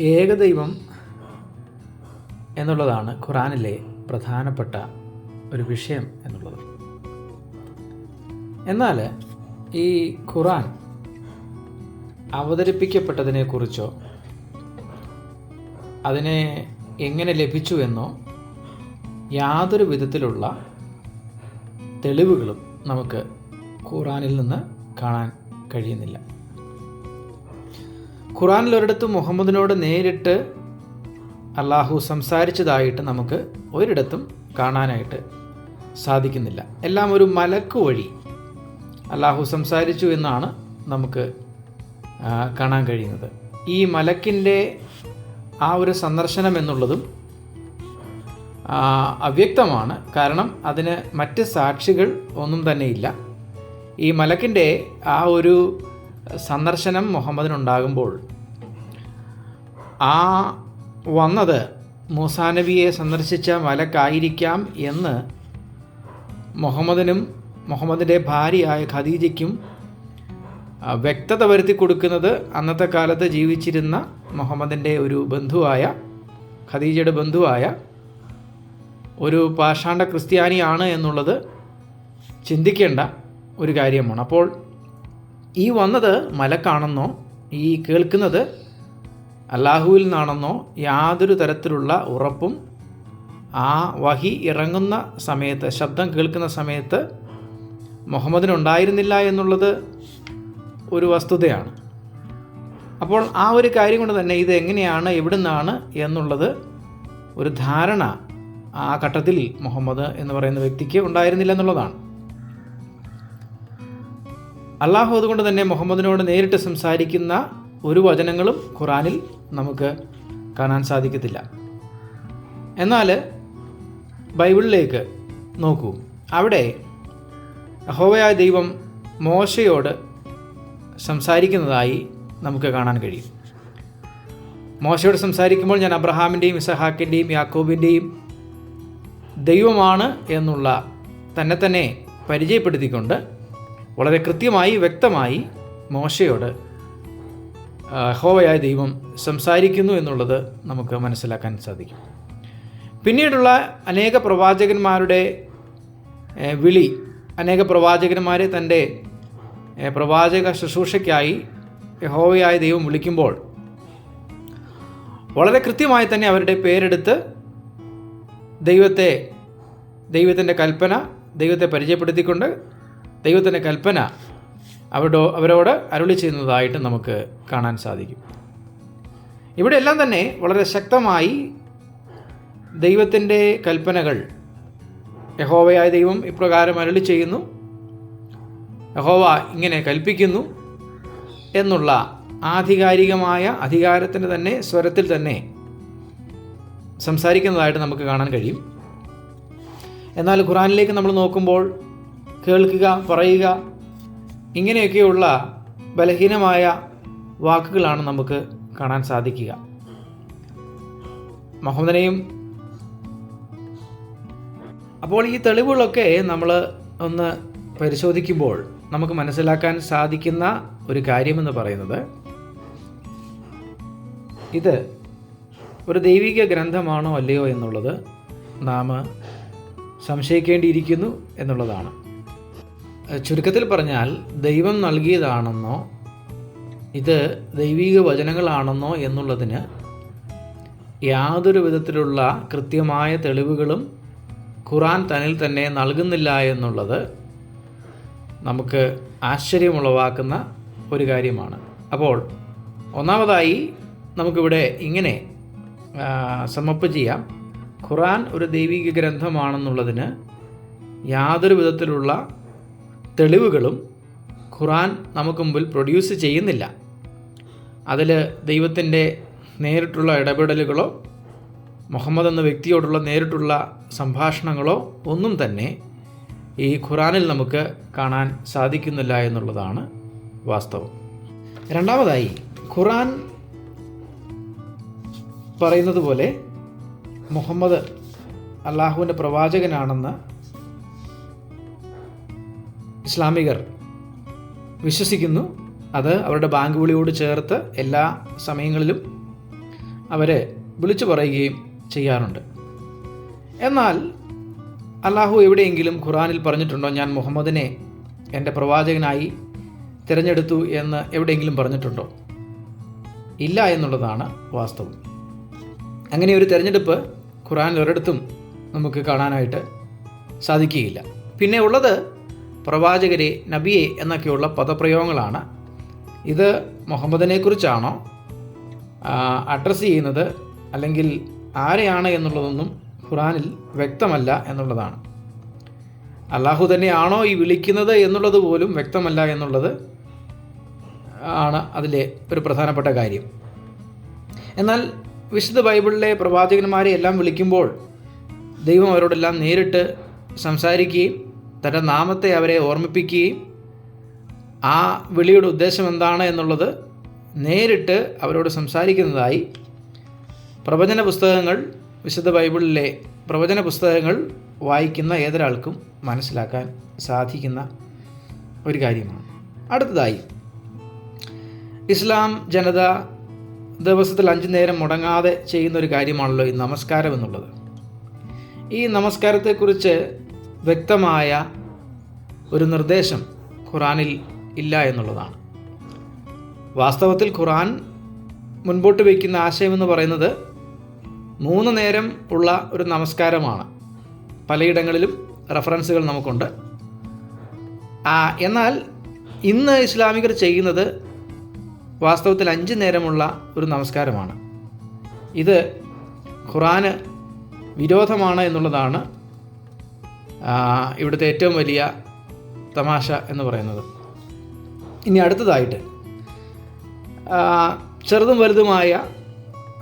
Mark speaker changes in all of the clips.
Speaker 1: ഏകദൈവം എന്നുള്ളതാണ് ഖുറാനിലെ പ്രധാനപ്പെട്ട ഒരു വിഷയം എന്നുള്ളത്. എന്നാൽ ഈ ഖുറാൻ അവതരിപ്പിക്കപ്പെട്ടതിനെക്കുറിച്ചോ അതിനെ എങ്ങനെ ലഭിച്ചു എന്നോ യാതൊരു വിധത്തിലുള്ള തെളിവുകളും നമുക്ക് ഖുറാനിൽ നിന്ന് കാണാൻ കഴിയുന്നില്ല. ഖുറാനിൽ ഒരിടത്ത് മുഹമ്മദിനോട് നേരിട്ട് അള്ളാഹു സംസാരിച്ചതായിട്ട് നമുക്ക് ഒരിടത്തും കാണാനായിട്ട് സാധിക്കുന്നില്ല. എല്ലാം ഒരു മലക്ക് വഴി അള്ളാഹു സംസാരിച്ചു എന്നാണ് നമുക്ക് കാണാൻ കഴിയുന്നത്. ഈ മലക്കിന്റെ ആ ഒരു സന്ദർശനം എന്നുള്ളതും അവ്യക്തമാണ്. കാരണം അതിന് മറ്റ് സാക്ഷികൾ ഒന്നും തന്നെയില്ല. ഈ മലക്കിന്റെ ആ ഒരു സന്ദർശനം മുഹമ്മദിനുണ്ടാകുമ്പോൾ ആ വന്നത് മൂസാ നബിയെ സന്ദർശിച്ച മലക്കായിരിക്കാം എന്ന് മുഹമ്മദിനും മുഹമ്മദിന്റെ ഭാര്യയായ ഖദീജയ്ക്കും വ്യക്തത വരുത്തി കൊടുക്കുന്നത് അന്നത്തെ കാലത്ത് ജീവിച്ചിരുന്ന മുഹമ്മദിന്റെ ഒരു ബന്ധുവായ ഖദീജയുടെ ബന്ധുവായ ഒരു പാഷാണ്ട ക്രിസ്ത്യാനിയാണ് എന്നുള്ളത് ചിന്തിക്കേണ്ട ഒരു കാര്യമാണ്. അപ്പോൾ ഈ വന്നത് മലക്കാണെന്നോ ഈ കേൾക്കുന്നത് അല്ലാഹുവിൽ നിന്നാണെന്നോ യാതൊരു തരത്തിലുള്ള ഉറപ്പും ആ വഹി ഇറങ്ങുന്ന സമയത്ത് ശബ്ദം കേൾക്കുന്ന സമയത്ത് മുഹമ്മദിനുണ്ടായിരുന്നില്ല എന്നുള്ളത് ഒരു വസ്തുതയാണ്. അപ്പോൾ ആ ഒരു കാര്യം കൊണ്ട് തന്നെ ഇത് എങ്ങനെയാണ് എവിടുന്നാണ് എന്നുള്ളത് ഒരു ധാരണ ആ ഘട്ടത്തിൽ മുഹമ്മദ് എന്ന് പറയുന്ന വ്യക്തിക്ക് ഉണ്ടായിരുന്നില്ല എന്നുള്ളതാണ്. അള്ളാഹു അതുകൊണ്ട് തന്നെ മുഹമ്മദിനോട് നേരിട്ട് സംസാരിക്കുന്ന ഒരു വചനങ്ങളും ഖുറാനിൽ നമുക്ക് കാണാൻ സാധിക്കത്തില്ല. എന്നാൽ ബൈബിളിലേക്ക് നോക്കൂ. അവിടെ അഹോവയായ ദൈവം മോശയോട് സംസാരിക്കുന്നതായി നമുക്ക് കാണാൻ കഴിയും. മോശയോട് സംസാരിക്കുമ്പോൾ ഞാൻ അബ്രഹാമിന്റെയും ഇസഹാക്കിന്റെയും യാക്കോബിന്റെയും ദൈവമാണ് എന്നുള്ള തന്നെ തന്നെ പരിചയപ്പെടുത്തിക്കൊണ്ട് വളരെ കൃത്യമായി വ്യക്തമായി മോശയോട് ഹോവയായ ദൈവം സംസാരിക്കുന്നു എന്നുള്ളത് നമുക്ക് മനസ്സിലാക്കാൻ സാധിക്കും. പിന്നീടുള്ള അനേക പ്രവാചകന്മാരുടെ വിളി അനേക പ്രവാചകന്മാരെ തന്റെ പ്രവാചക ശുശ്രൂഷയ്ക്കായി യഹോവയായ ദൈവം വിളിക്കുമ്പോൾ വളരെ കൃത്യമായി തന്നെ അവരുടെ പേരെടുത്ത് ദൈവത്തെ ദൈവത്തിന്റെ കൽപ്പന ദൈവത്തെ പരിചയപ്പെടുത്തിക്കൊണ്ട് ദൈവത്തിന്റെ കൽപ്പന അവരുടെ അവരോട് അരുളി ചെയ്യുന്നതായിട്ട് നമുക്ക് കാണാൻ സാധിക്കും. ഇവിടെ എല്ലാം തന്നെ വളരെ ശക്തമായി ദൈവത്തിന്റെ കൽപ്പനകൾ യഹോവയായ ദൈവം ഇപ്രകാരം അരുളി ചെയ്യുന്നു. യഹോവ ഇങ്ങനെ കൽപ്പിക്കുന്നു എന്നുള്ള ആധികാരികമായ അധികാരത്തിന്റെ തന്നെ സ്വരത്തിൽ തന്നെ സംസാരിക്കുന്നതായിട്ട് നമുക്ക് കാണാൻ കഴിയും. എന്നാൽ ഖുറാനിലേക്ക് നമ്മൾ നോക്കുമ്പോൾ കേൾക്കുക പറയുക ഇങ്ങനെയൊക്കെയുള്ള ബലഹീനമായ വാക്കുകളാണ് നമുക്ക് കാണാൻ സാധിക്കുക. മുഹമ്മദിനെയും അപ്പോൾ ഈ തെളിവുകളൊക്കെ നമ്മൾ ഒന്ന് പരിശോധിക്കുമ്പോൾ നമുക്ക് മനസ്സിലാക്കാൻ സാധിക്കുന്ന ഒരു കാര്യമെന്ന് പറയുന്നത് ഇത് ഒരു ദൈവിക ഗ്രന്ഥമാണോ അല്ലയോ എന്നുള്ളത് നാം സംശയിക്കേണ്ടിയിരിക്കുന്നു എന്നുള്ളതാണ്. ചുരുക്കത്തിൽ പറഞ്ഞാൽ ദൈവം നൽകിയതാണെന്നോ ഇത് ദൈവിക വചനങ്ങളാണെന്നോ എന്നുള്ളതിന് യാതൊരു വിധത്തിലുള്ള കൃത്യമായ തെളിവുകളും ഖുറാൻ തന്നിൽ തന്നെ നൽകുന്നില്ല എന്നുള്ളത് നമുക്ക് ആശ്ചര്യമുളവാക്കുന്ന ഒരു കാര്യമാണ്. അപ്പോൾ ഒന്നാമതായി നമുക്കിവിടെ ഇങ്ങനെ സമപ്പ് ചെയ്യാം. ഖുറാൻ ഒരു ദൈവിക ഗ്രന്ഥമാണെന്നുള്ളതിന് യാതൊരു വിധത്തിലുള്ള തെളിവുകളും ഖുറാൻ നമുക്ക് മുമ്പിൽ പ്രൊഡ്യൂസ് ചെയ്യുന്നില്ല. അതിൽ ദൈവത്തിന്റെ നേരിട്ടുള്ള ഇടപെടലുകളോ മുഹമ്മദ് എന്ന വ്യക്തിയോടുള്ള നേരിട്ടുള്ള സംഭാഷണങ്ങളോ ഒന്നും തന്നെ ഈ ഖുറാനിൽ നമുക്ക് കാണാൻ സാധിക്കുന്നില്ല എന്നുള്ളതാണ് വാസ്തവം. രണ്ടാമതായി ഖുറാൻ പറയുന്നത് പോലെ മുഹമ്മദ് അള്ളാഹുവിന്റെ പ്രവാചകനാണെന്ന് ഇസ്ലാമികർ വിശ്വസിക്കുന്നു. അത് അവരുടെ ബാങ്ക് വിളിയോട് ചേർത്ത് എല്ലാ സമയങ്ങളിലും അവരെ വിളിച്ചു പറയുകയും ചെയ്യാറുണ്ട്. എന്നാൽ അള്ളാഹു എവിടെയെങ്കിലും ഖുറാനിൽ പറഞ്ഞിട്ടുണ്ടോ ഞാൻ മുഹമ്മദിനെ എന്റെ പ്രവാചകനായി തിരഞ്ഞെടുത്തു എന്ന് എവിടെയെങ്കിലും പറഞ്ഞിട്ടുണ്ടോ? ഇല്ല എന്നുള്ളതാണ് വാസ്തവം. അങ്ങനെ ഒരു തിരഞ്ഞെടുപ്പ് ഖുറാനിൽ ഒരിടത്തും നമുക്ക് കാണാനായിട്ട് സാധിക്കുകയില്ല. പിന്നെ ഉള്ളത് പ്രവാചകരെ നബിയെ എന്നൊക്കെയുള്ള പദപ്രയോഗങ്ങളാണ്. ഇത് മുഹമ്മദിനെക്കുറിച്ചാണോ? അഡ്രസ്സ് ചെയ്യുന്നത് അല്ലെങ്കിൽ ആരെയാണ് എന്നുള്ളതൊന്നും ഖുറാനിൽ വ്യക്തമല്ല എന്നുള്ളതാണ്. അള്ളാഹു തന്നെയാണോ ഈ വിളിക്കുന്നത് എന്നുള്ളത് പോലും വ്യക്തമല്ല എന്നുള്ളത് ആണ് അതിലെ ഒരു പ്രധാനപ്പെട്ട കാര്യം. എന്നാൽ വിശുദ്ധ ബൈബിളിലെ പ്രവാചകന്മാരെ എല്ലാം വിളിക്കുമ്പോൾ ദൈവം അവരോടെല്ലാം നേരിട്ട് സംസാരിക്കുകയും തന്റെ നാമത്തെ അവരെ ഓർമ്മിപ്പിക്കുകയും ആ വിളിയുടെ ഉദ്ദേശം എന്താണ് എന്നുള്ളത് നേരിട്ട് അവരോട് സംസാരിക്കുന്നതായി പ്രവചന പുസ്തകങ്ങൾ വിശുദ്ധ ബൈബിളിലെ പ്രവചന പുസ്തകങ്ങൾ വായിക്കുന്ന ഏതൊരാൾക്കും മനസ്സിലാക്കാൻ സാധിക്കുന്ന ഒരു കാര്യമാണ്. അടുത്തതായി ഇസ്ലാം ജനത ദിവസത്തിൽ അഞ്ചു നേരം മുടങ്ങാതെ ചെയ്യുന്ന ഒരു കാര്യമാണല്ലോ ഈ നമസ്കാരം എന്നുള്ളത്. ഈ നമസ്കാരത്തെക്കുറിച്ച് വ്യക്തമായ ഒരു നിർദ്ദേശം ഖുറാനിൽ ഇല്ല എന്നുള്ളതാണ്. വാസ്തവത്തിൽ ഖുറാൻ മുൻപോട്ട് വയ്ക്കുന്ന ആശയമെന്ന് പറയുന്നത് മൂന്ന് നേരം ഉള്ള ഒരു നമസ്കാരമാണ്. പലയിടങ്ങളിലും റെഫറൻസുകൾ നമുക്കുണ്ട്. എന്നാൽ ഇന്ന് ഇസ്ലാമികർ ചെയ്യുന്നത് വാസ്തവത്തിൽ അഞ്ച് നേരമുള്ള ഒരു നമസ്കാരമാണ്. ഇത് ഖുറാന് വിരോധമാണ് എന്നുള്ളതാണ് ഇവിടുത്തെ ഏറ്റവും വലിയ തമാശ എന്ന് പറയുന്നത്. ഇനി അടുത്തതായിട്ട് ചെറുതും വലുതുമായ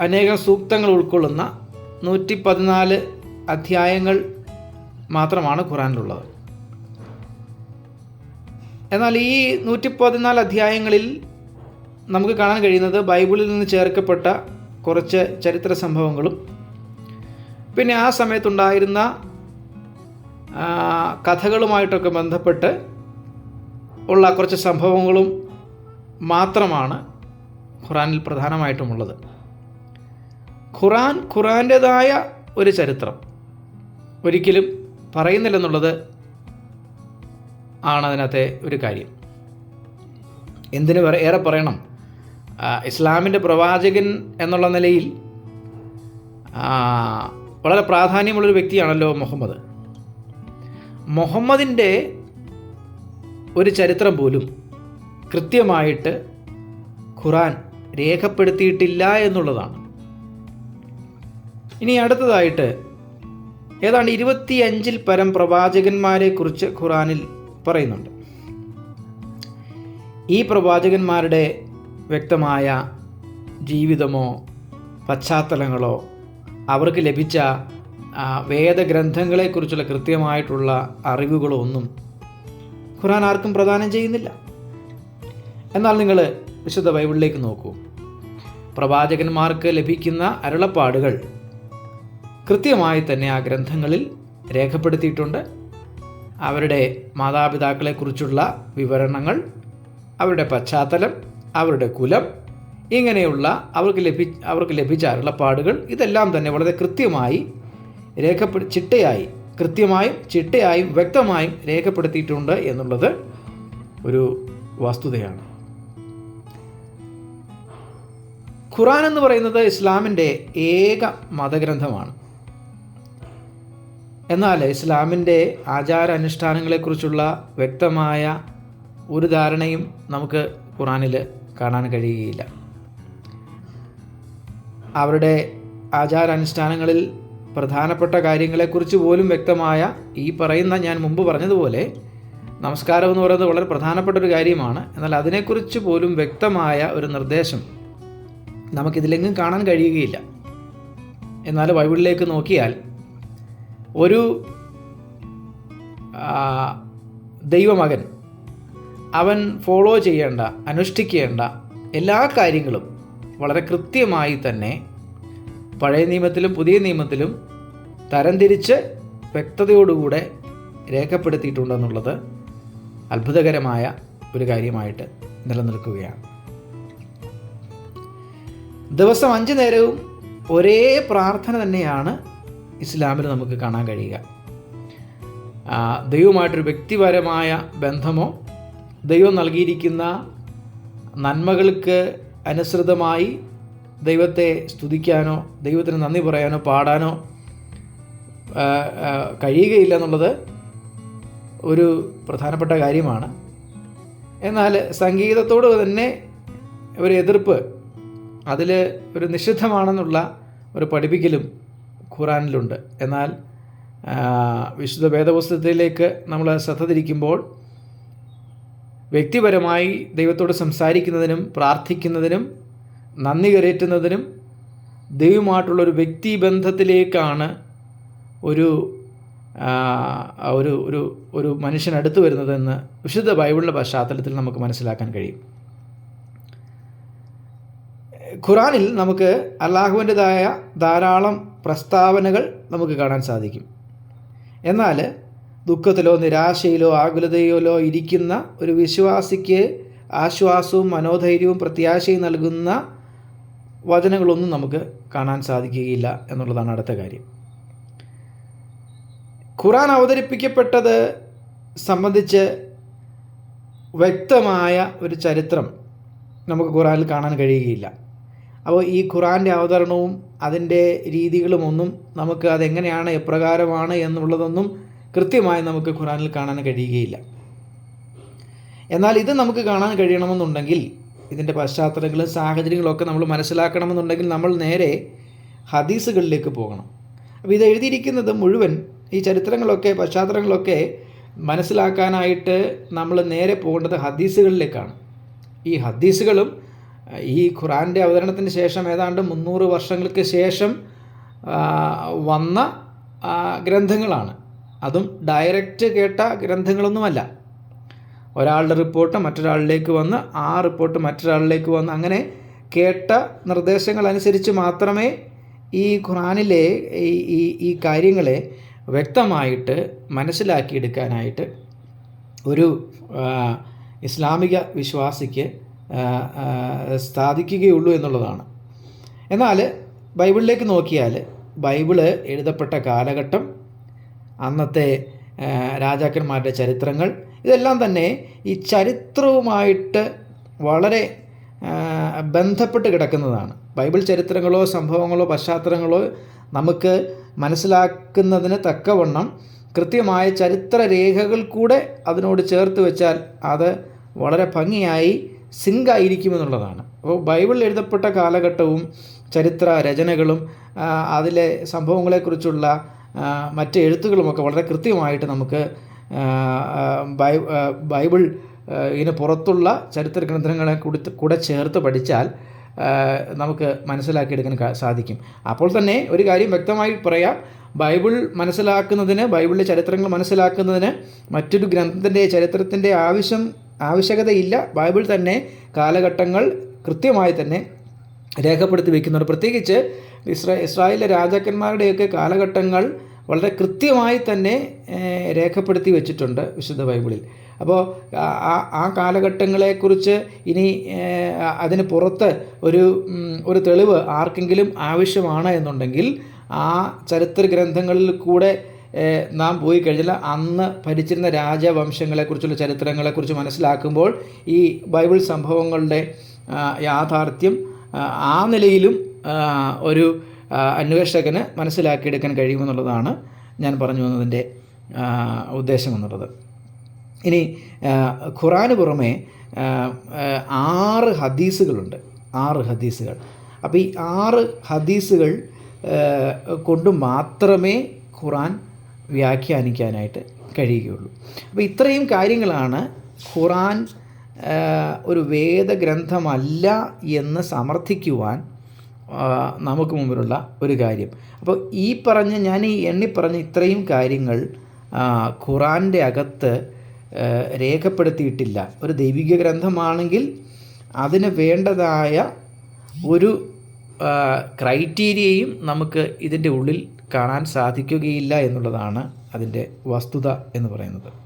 Speaker 1: അനേകം സൂക്തങ്ങൾ ഉൾക്കൊള്ളുന്ന നൂറ്റി പതിനാല് അധ്യായങ്ങൾ മാത്രമാണ് ഖുറാനിലുള്ളത്. എന്നാൽ ഈ നൂറ്റി പതിനാല് അധ്യായങ്ങളിൽ നമുക്ക് കാണാൻ കഴിയുന്നത് ബൈബിളിൽ നിന്ന് ചേർക്കപ്പെട്ട കുറച്ച് ചരിത്ര സംഭവങ്ങളും പിന്നെ ആ സമയത്തുണ്ടായിരുന്ന കഥകളുമായിട്ടൊക്കെ ബന്ധപ്പെട്ട് ഉള്ള കുറച്ച് സംഭവങ്ങളും മാത്രമാണ് ഖുറാനിൽ പ്രധാനമായിട്ടുമുള്ളത്. ഖുറാൻ ഖുറാന്റെതായ ഒരു ചരിത്രം. ഒരിക്കലും പറയുന്നില്ലെന്നുള്ളത് ആണ് അതിനകത്തെ ഒരു കാര്യം. എന്തിനു ഏറെ പറയണം. ഇസ്ലാമിന്റെ പ്രവാചകൻ എന്നുള്ള നിലയിൽ വളരെ പ്രാധാന്യമുള്ളൊരു വ്യക്തിയാണല്ലോ മുഹമ്മദ്. മുഹമ്മദിന്റെ ഒരു ചരിത്രം പോലും കൃത്യമായിട്ട് ഖുറാൻ രേഖപ്പെടുത്തിയിട്ടില്ല എന്നുള്ളതാണ്. ഇനി അടുത്തതായിട്ട് ഏതാണ്ട് ഇരുപത്തി അഞ്ചിൽ പരം പ്രവാചകന്മാരെ കുറിച്ച് ഖുറാനിൽ പറയുന്നുണ്ട്. ഈ പ്രവാചകന്മാരുടെ വ്യക്തമായ ജീവിതമോ പശ്ചാത്തലങ്ങളോ അവർക്ക് ലഭിച്ച വേദഗ്രന്ഥങ്ങളെക്കുറിച്ചുള്ള കൃത്യമായിട്ടുള്ള അറിവുകളോ ഒന്നും ഖുറാൻ ആർക്കും പ്രദാനം ചെയ്യുന്നില്ല. എന്നാൽ നിങ്ങൾ വിശുദ്ധ ബൈബിളിലേക്ക് നോക്കൂ. പ്രവാചകന്മാർക്ക് ലഭിക്കുന്ന അരുളപ്പാടുകൾ കൃത്യമായി തന്നെ ആ ഗ്രന്ഥങ്ങളിൽ രേഖപ്പെടുത്തിയിട്ടുണ്ട്. അവരുടെ മാതാപിതാക്കളെക്കുറിച്ചുള്ള വിവരണങ്ങൾ അവരുടെ പശ്ചാത്തലം അവരുടെ കുലം ഇങ്ങനെയുള്ള അവർക്ക് ലഭി അവർക്ക് ലഭിച്ച അരുളപ്പാടുകൾ ഇതെല്ലാം തന്നെ വളരെ കൃത്യമായി രേഖപ്പെടു ചിട്ടയായി കൃത്യമായും ചിട്ടയായും വ്യക്തമായും രേഖപ്പെടുത്തിയിട്ടുണ്ട് എന്നുള്ളത് ഒരു വസ്തുതയാണ്. ഖുറാൻ എന്ന് പറയുന്നത് ഇസ്ലാമിന്റെ ഏക മതഗ്രന്ഥമാണ്. എന്നാൽ ഇസ്ലാമിന്റെ ആചാര അനുഷ്ഠാനങ്ങളെക്കുറിച്ചുള്ള വ്യക്തമായ ഒരു ധാരണയും നമുക്ക് ഖുറാനിൽ കാണാൻ കഴിയുകയില്ല. അവരുടെ ആചാരാനുഷ്ഠാനങ്ങളിൽ പ്രധാനപ്പെട്ട കാര്യങ്ങളെക്കുറിച്ച് പോലും വ്യക്തമായ ഈ പറയുന്ന ഞാൻ മുമ്പ് പറഞ്ഞതുപോലെ നമസ്കാരം എന്ന് പറയുന്നത് വളരെ പ്രധാനപ്പെട്ട ഒരു കാര്യമാണ്. എന്നാൽ അതിനെക്കുറിച്ച് പോലും വ്യക്തമായ ഒരു നിർദ്ദേശം നമുക്കിതിലെങ്കിലും കാണാൻ കഴിയുകയില്ല. എന്നാൽ ബൈബിളിലേക്ക് നോക്കിയാൽ ഒരു ദൈവമകൻ അവൻ ഫോളോ ചെയ്യേണ്ട അനുഷ്ഠിക്കേണ്ട എല്ലാ കാര്യങ്ങളും വളരെ കൃത്യമായി തന്നെ പഴയ നിയമത്തിലും പുതിയ നിയമത്തിലും തരംതിരിച്ച് വ്യക്തതയോടുകൂടെ രേഖപ്പെടുത്തിയിട്ടുണ്ടെന്നുള്ളത് അത്ഭുതകരമായ ഒരു കാര്യമായിട്ട് നിലനിൽക്കുകയാണ്. ദിവസം അഞ്ച് നേരവും ഒരേ പ്രാർത്ഥന തന്നെയാണ് ഇസ്ലാമിൽ നമുക്ക് കാണാൻ കഴിയുക. ദൈവമായിട്ടൊരു വ്യക്തിപരമായ ബന്ധമോ ദൈവം നൽകിയിരിക്കുന്ന നന്മകൾക്ക് അനുസൃതമായി ദൈവത്തെ സ്തുതിക്കാനോ ദൈവത്തിന് നന്ദി പറയാനോ പാടാനോ കഴിയുകയില്ല എന്നുള്ളത് ഒരു പ്രധാനപ്പെട്ട കാര്യമാണ്. എന്നാൽ സംഗീതത്തോട് തന്നെ ഒരു എതിർപ്പ് അതിൽ ഒരു നിഷിദ്ധമാണെന്നുള്ള ഒരു പഠിപ്പിക്കലും ഖുറാനിലുണ്ട്. എന്നാൽ വിശുദ്ധ വേദപുസ്തകത്തിലേക്ക് നമ്മൾ ശ്രദ്ധ തിരിക്കുമ്പോൾ വ്യക്തിപരമായി ദൈവത്തോട് സംസാരിക്കുന്നതിനും പ്രാർത്ഥിക്കുന്നതിനും നന്ദി കരയറ്റുന്നതിനും ദൈവമായിട്ടുള്ളൊരു വ്യക്തിബന്ധത്തിലേക്കാണ് ഒരു ഒരു ഒരു ഒരു മനുഷ്യൻ അടുത്ത് വരുന്നതെന്ന് വിശുദ്ധ ബൈബിളിന്റെ പശ്ചാത്തലത്തിൽ നമുക്ക് മനസ്സിലാക്കാൻ കഴിയും. ഖുറാനിൽ നമുക്ക് അള്ളാഹുവിന്റെതായ ധാരാളം പ്രസ്താവനകൾ നമുക്ക് കാണാൻ സാധിക്കും. എന്നാൽ ദുഃഖത്തിലോ നിരാശയിലോ ആകുലതയിലോ ഇരിക്കുന്ന ഒരു വിശ്വാസിക്ക് ആശ്വാസവും മനോധൈര്യവും പ്രത്യാശയും നൽകുന്ന വചനങ്ങളൊന്നും നമുക്ക് കാണാൻ സാധിക്കുകയില്ല എന്നുള്ളതാണ് അടുത്ത കാര്യം. ഖുറാൻ അവതരിപ്പിക്കപ്പെട്ടത് സംബന്ധിച്ച് വ്യക്തമായ ഒരു ചരിത്രം നമുക്ക് ഖുറാനിൽ കാണാൻ കഴിയുകയില്ല. അപ്പോൾ ഈ ഖുറാന്റെ അവതരണവും അതിന്റെ രീതികളുമൊന്നും നമുക്ക് അതെങ്ങനെയാണ് എപ്രകാരമാണ് എന്നുള്ളതൊന്നും കൃത്യമായി നമുക്ക് ഖുറാനിൽ കാണാൻ കഴിയുകയില്ല. എന്നാൽ ഇത് നമുക്ക് കാണാൻ കഴിയണമെന്നുണ്ടെങ്കിൽ ഇതിന്റെ പശ്ചാത്തലങ്ങളും സാഹചര്യങ്ങളൊക്കെ നമ്മൾ മനസ്സിലാക്കണമെന്നുണ്ടെങ്കിൽ നമ്മൾ നേരെ ഹദീസുകളിലേക്ക് പോകണം. അപ്പോൾ ഇത് എഴുതിയിരിക്കുന്നത് മുഴുവൻ ഈ ചരിത്രങ്ങളൊക്കെ പശ്ചാത്തലങ്ങളൊക്കെ മനസ്സിലാക്കാനായിട്ട് നമ്മൾ നേരെ പോകേണ്ടത് ഹദീസുകളിലേക്കാണ്. ഈ ഹദീസുകളും ഈ ഖുറാന്റെ അവതരണത്തിന് ശേഷം ഏതാണ്ട് മുന്നൂറ് വർഷങ്ങൾക്ക് ശേഷം വന്ന ഗ്രന്ഥങ്ങളാണ്. അതും ഡയറക്റ്റ് കേട്ട ഗ്രന്ഥങ്ങളൊന്നുമല്ല. ഒരാളുടെ റിപ്പോർട്ട് മറ്റൊരാളിലേക്ക് വന്ന് ആ റിപ്പോർട്ട് മറ്റൊരാളിലേക്ക് വന്ന് അങ്ങനെ കേട്ട നിർദ്ദേശങ്ങൾ അനുസരിച്ച് മാത്രമേ ഈ ഖുറാനിലെ ഈ ഈ ഈ കാര്യങ്ങളെ വ്യക്തമായിട്ട് മനസ്സിലാക്കിയെടുക്കാനായിട്ട് ഒരു ഇസ്ലാമിക വിശ്വാസിക്ക് സാധിക്കുകയുള്ളൂ എന്നുള്ളതാണ്. എന്നാൽ ബൈബിളിലേക്ക് നോക്കിയാൽ ബൈബിൾ എഴുതപ്പെട്ട കാലഘട്ടം അന്നത്തെ രാജാക്കന്മാരുടെ ചരിത്രങ്ങൾ ഇതെല്ലാം തന്നെ ഈ ചരിത്രവുമായിട്ട് വളരെ ബന്ധപ്പെട്ട് കിടക്കുന്നതാണ്. ബൈബിൾ ചരിത്രങ്ങളോ സംഭവങ്ങളോ പശ്ചാത്തലങ്ങളോ നമുക്ക് മനസ്സിലാക്കുന്നതിന് തക്കവണ്ണം കൃത്യമായ ചരിത്ര രേഖകൾ കൂടെ അതിനോട് ചേർത്ത് വെച്ചാൽ അത് വളരെ ഭംഗിയായി സിങ്കായിരിക്കുമെന്നുള്ളതാണ്. അപ്പോൾ ബൈബിൾ എഴുതപ്പെട്ട കാലഘട്ടവും ചരിത്ര രചനകളും അതിലെ സംഭവങ്ങളെക്കുറിച്ചുള്ള മറ്റ് എഴുത്തുകളുമൊക്കെ വളരെ കൃത്യമായിട്ട് നമുക്ക് ബൈബിൾ ഇതിന് പുറത്തുള്ള ചരിത്ര ഗ്രന്ഥങ്ങളെ കൂടി കൂടെ ചേർത്ത് പഠിച്ചാൽ നമുക്ക് മനസ്സിലാക്കിയെടുക്കാൻ സാധിക്കും. അപ്പോൾ തന്നെ ഒരു കാര്യം വ്യക്തമായി പറയാം. ബൈബിൾ മനസ്സിലാക്കുന്നതിന് ബൈബിളിലെ ചരിത്രങ്ങൾ മനസ്സിലാക്കുന്നതിന് മറ്റൊരു ഗ്രന്ഥത്തിന്റെ ചരിത്രത്തിന്റെ ആവശ്യം ആവശ്യകതയില്ല. ബൈബിൾ തന്നെ കാലഘട്ടങ്ങൾ കൃത്യമായി തന്നെ രേഖപ്പെടുത്തി വയ്ക്കുന്നുണ്ട് പ്രത്യേകിച്ച് ഇസ്രാ ഇസ്രായേലിലെ രാജാക്കന്മാരുടെയൊക്കെ കാലഘട്ടങ്ങൾ വളരെ കൃത്യമായി തന്നെ രേഖപ്പെടുത്തി വെച്ചിട്ടുണ്ട് വിശുദ്ധ ബൈബിളിൽ. അപ്പോൾ ആ- ആ- കാലഘട്ടങ്ങളെക്കുറിച്ച് ഇനി അതിന് പുറത്ത് ഒരു ഒരു തെളിവ് ആർക്കെങ്കിലും ആവശ്യമാണ് എന്നുണ്ടെങ്കിൽ ആ ചരിത്ര ഗ്രന്ഥങ്ങളിൽ കൂടെ നാം പോയി കഴിഞ്ഞാൽ അന്ന് ഭരിച്ചിരുന്ന രാജവംശങ്ങളെക്കുറിച്ചുള്ള ചരിത്രങ്ങളെക്കുറിച്ച് മനസ്സിലാക്കുമ്പോൾ ഈ ബൈബിൾ സംഭവങ്ങളുടെ യാഥാർത്ഥ്യം ആ, നിലയിലും ഒരു അന്വേഷകന് മനസ്സിലാക്കിയെടുക്കാൻ കഴിയുമെന്നുള്ളതാണ് ഞാൻ പറഞ്ഞു വന്നതിന്റെ ഉദ്ദേശമെന്നുള്ളത് ഇനി ഖുറാന് പുറമെ ആറ് ഹദീസുകളുണ്ട്. ആറ് ഹദീസുകൾ. അപ്പോൾ ഈ ആറ് ഹദീസുകൾ കൊണ്ട് മാത്രമേ ഖുറാൻ വ്യാഖ്യാനിക്കാനായിട്ട് കഴിയുകയുള്ളൂ. അപ്പോൾ ഇത്രയും കാര്യങ്ങളാണ് ഖുറാൻ ഒരു വേദഗ്രന്ഥമല്ല എന്ന് സമർത്ഥിക്കുവാൻ നമുക്ക് മുമ്പിലുള്ള ഒരു കാര്യം. അപ്പോൾ ഈ പറഞ്ഞ ഞാൻ ഈ എണ്ണി പറഞ്ഞ ഇത്രയും കാര്യങ്ങൾ ഖുറാന്റെ അകത്ത് രേഖപ്പെടുത്തിയിട്ടില്ല. ഒരു ദൈവിക ഗ്രന്ഥമാണെങ്കിൽ അതിന് വേണ്ടതായ ഒരു ക്രൈറ്റീരിയയും നമുക്ക് ഇതിന്റെ ഉള്ളിൽ കാണാൻ സാധിക്കുകയില്ല എന്നുള്ളതാണ് അതിന്റെ വസ്തുത എന്ന് പറയുന്നത്.